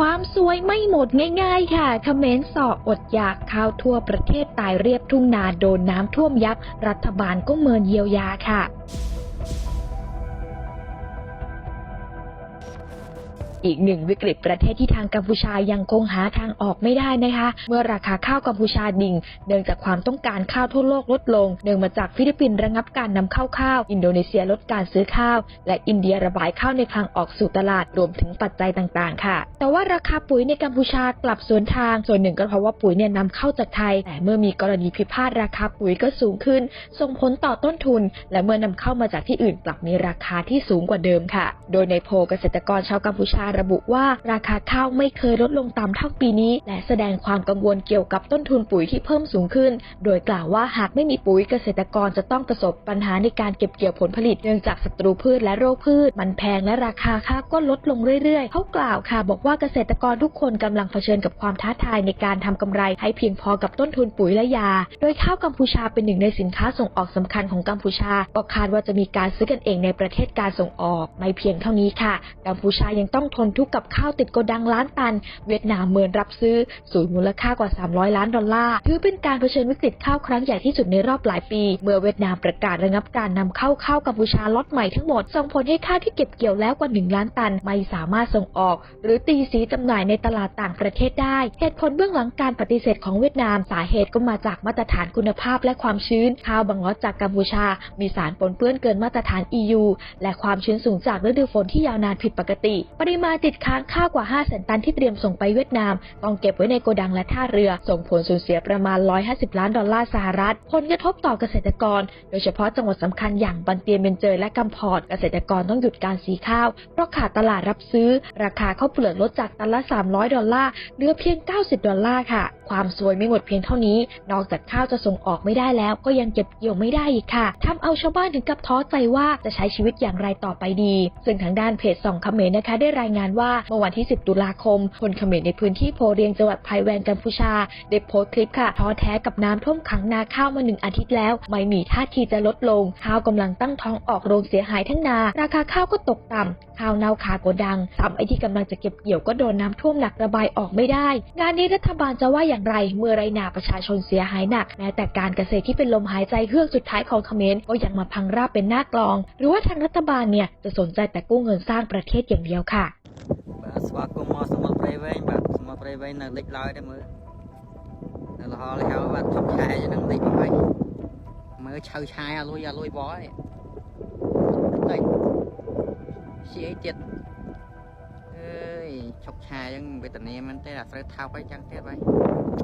ความสวยไม่หมดง่าย ๆ ค่ะเขมรสออดอยากข้าวทั่วประเทศตายเรียบทุ่งนาโดนน้ำท่วมยับ รัฐบาลก็เมินเยียวยาค่ะ อีกหนึ่งวิกฤตประเทศที่ทางกัมพูชายังคงหาทางออกไม่ได้นะคะ เมื่อราคาข้าวกัมพูชาดิ่ง เนื่องจากความต้องการข้าวทั่วโลกลดลง เนื่องมาจากฟิลิปปินส์ระงับการนำเข้าข้าว อินโดนีเซียลดการซื้อข้าว และอินเดียระบายข้าวในคลังออกสู่ตลาดรวมถึงปัจจัยต่างๆ ค่ะ แต่ว่าราคาปุ๋ยในกัมพูชากลับสวนทาง ส่วนหนึ่งก็เพราะว่าปุ๋ยเนี่ยนำเข้าจากไทย แต่เมื่อมีกรณีพิพาทราคาปุ๋ยก็สูงขึ้น ส่งผลต่อต้นทุน และเมื่อนำเข้ามาจากที่อื่นกลับมีราคาที่สูงกว่าเดิมค่ะ โดยในโพลเกษตรกรชาวกัมพูชาระบุว่าราคาข้าวไม่เคยลดลงต่ำเท่าปีนี้ และแสดงความกังวลเกี่ยวกับต้นทุนปุ๋ยที่เพิ่มสูงขึ้น โดยกล่าวว่าหากไม่มีปุ๋ยเกษตรกรจะต้องประสบปัญหาในการเก็บเกี่ยวผลผลิตเนื่องจากศัตรูพืชและโรคพืช มันแพงและราคาข้าวก็ลดลงเรื่อยๆ เขากล่าวค่ะ บอกว่าเกษตรกรทุกคนกำลังเผชิญกับความท้าทายในการทำกำไรให้เพียงพอกับต้นทุนปุ๋ยและยา โดยข้าวกัมพูชาเป็นหนึ่งในสินค้าส่งออกสำคัญของกัมพูชา ก็คาดว่าจะมีการซื้อกันเองในประเทศการส่งออก ไม่เพียงเท่านี้ค่ะ กัมพูชายังต้องทนทุกข์กับข้าวติดโกดังล้านตัน เวียดนามเมินรับซื้อ สูญมูลค่ากว่า 300 ล้านดอลลาร์ ถือเป็นการเผชิญวิกฤตข้าวครั้งใหญ่ที่สุดในรอบหลายปี เมื่อเวียดนามประกาศระงับการนำเข้าข้าวกัมพูชาล็อตใหม่ทั้งหมด ส่งผลให้ข้าวที่เก็บเกี่ยวแล้วกว่า 1 ล้านตัน ไม่สามารถส่งออก หรือตีสีจำหน่ายในตลาดต่างประเทศได้ เหตุผลเบื้องหลังการปฏิเสธของเวียดนามสาเหตุก็มาจากมาตรฐานคุณภาพและความชื้น ข้าวบางล็อตจากกัมพูชา มีสารปนเปื้อนเกินมาตรฐาน EU และความชื้นสูงจากฤดูฝนที่ยาวนานผิดปกติ ปริมาณติดค้างข้ากว่า 5 แสนตันที่เตรียมส่งไปเวียดนาม ต้องเก็บไว้ในโกดังและท่าเรือ ส่งผลสูญเสียประมาณ 150 ล้านดอลลาร์สหรัฐ ผลกระทบต่อเกษตรกร โดยเฉพาะจังหวัดสำคัญอย่างบันเตียเบนเจยและกัมพอร์ตเกษตรกรต้องหยุดการสีข้าว เพราะขาดตลาดรับซื้อ ราคาข้าวเปลือกลดจากตันละ 300 ดอลลาร์เหลือเพียง 90 ดอลลาร์ค่ะ ความซวยไม่หมดเพียงเท่านี้ นอกจากข้าวจะส่งออกไม่ได้แล้ว ก็ยังเก็บเกี่ยวไม่ได้อีกค่ะทำเอาชาวบ้านถึงกับท้อใจว่าจะใช้ชีวิตอย่างไรต่อไปดี ซึ่งทางด้านเพจส่องเขมรนะคะได้รายงานว่าเมื่อวันที่ 10 ตุลาคม คนเขมรในพื้นที่โพเรียงจังหวัดไพแวนกัมพูชา ได้โพสต์คลิปค่ะท้อแท้กับน้ำท่วมขังนาข้าวมาหนึ่งอาทิตย์แล้ว ไม่มีท่าทีจะลดลง ข้าวกำลังตั้งท้องออกโรงเสียหายทั้งนา ราคาข้าวก็ตกต่ำข้าวเน่าคาโกดังซ้ำไอที่กำลังจะเก็บเกี่ยวก็โดนน้ำท่วมหนักระบายออกไม่ได้ งานนี้รัฐบาลจะว่าอย่างไรเมื่อไรนาประชาชนเสียหายหนักแม้แต่การเกษตรที่เป็นลมหายใจเฮือกสุดท้ายของเขมรก็ยังมาพังราบเป็นหน้ากลอง หรือว่าทางรัฐบาลเนี่ยจะสนใจแต่กู้เงินสร้างประเทศอย่างเดียวค่ะ ស្វាគមន៍មកសមុទ្រព្រៃវែងបាទសមុទ្រព្រៃវែងនៅលិចឡើយដែរមើលនៅលហលហៅបាទជប់ឆាយហ្នឹងលិចមកហើយមើលឆៅឆាយអាលុយអាលុយបយតិចជាអីទៀតអើយឈប់ឆាយហ្នឹងវេទនាមែនទេអាស្រូវថោកអីចឹងទៀតហើយចំហ្មងណា